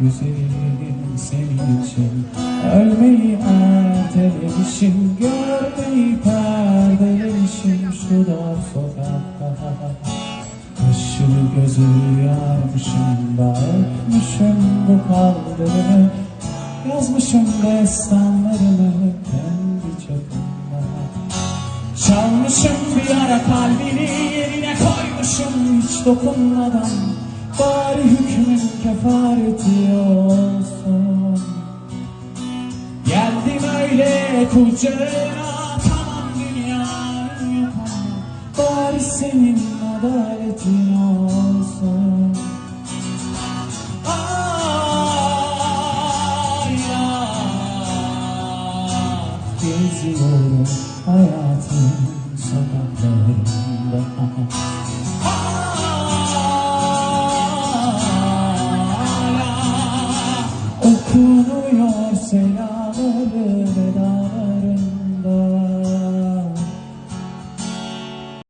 güzelim senin için. Ölmeyi ertelemişim Görmeyi perdelemişim Şu dar sokakta. Kaşı gözü yarmışım da bu kaldırımı. Yazmışım destanlarımı Kendi çapımda. Çalmışım bir ara kalbini yerine koymuşum. Hiç dokunmadan olsun. Geldim öyle kucağına tamam ama Bari senin adaletin olsun. Ay, ah, Geziyorum hayatın sokaklarında